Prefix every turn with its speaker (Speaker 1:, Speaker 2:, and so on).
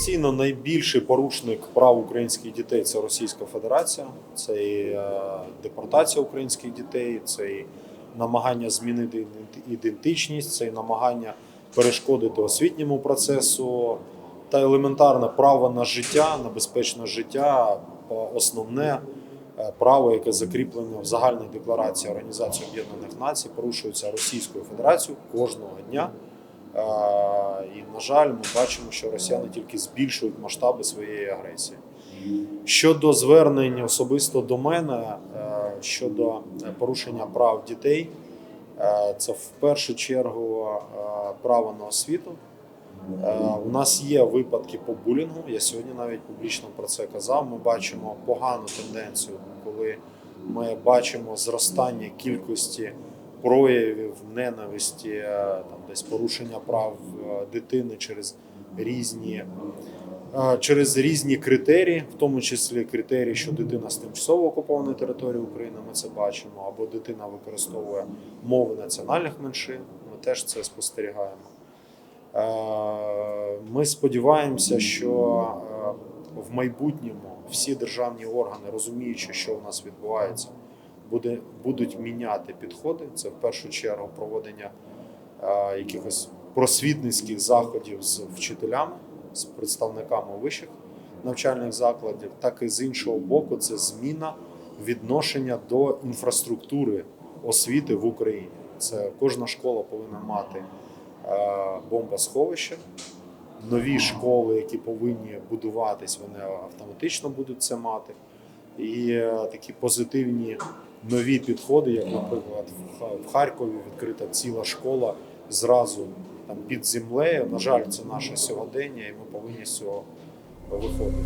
Speaker 1: Офіційно найбільший порушник прав українських дітей це Російська Федерація, це і е, депортація українських дітей, це і намагання змінити ідентичність, це і намагання перешкодити освітньому процесу та елементарне право на життя, на безпечне життя, основне е, право, яке закріплено в загальній декларації Організації Об'єднаних Націй, порушується Російською Федерацією кожного дня. І, на жаль, ми бачимо, що росіяни тільки збільшують масштаби своєї агресії. Щодо звернень особисто до мене е, щодо порушення прав дітей, е, це в першу чергу е, право на освіту. У нас є випадки по булінгу. Я сьогодні навіть публічно про це казав. Ми бачимо погану тенденцію, коли ми бачимо зростання кількості проявів ненависті, е, там десь порушення прав е, дитини через різні. е, Через різні критерії, в тому числі критерії, що дитина з тимчасово окупованої території України, ми це бачимо, або дитина використовує мови національних меншин. Ми теж це спостерігаємо. Ми сподіваємося, що в майбутньому всі державні органи, розуміючи, що у нас відбувається, буде, будуть міняти підходи. Це в першу чергу проводення е, якихось просвітницьких заходів з вчителями, з представниками вищих навчальних закладів, так і з іншого боку, це зміна відношення до інфраструктури освіти в Україні. Це кожна школа повинна мати е, бомбосховище. Нові школи, які повинні будуватись, вони автоматично будуть це мати. І е, такі позитивні нові підходи, як, наприклад, в Ха- Харкові відкрита ціла школа зразу там під землею. На жаль, це наше сьогодення, і ми повинні з цього виходити.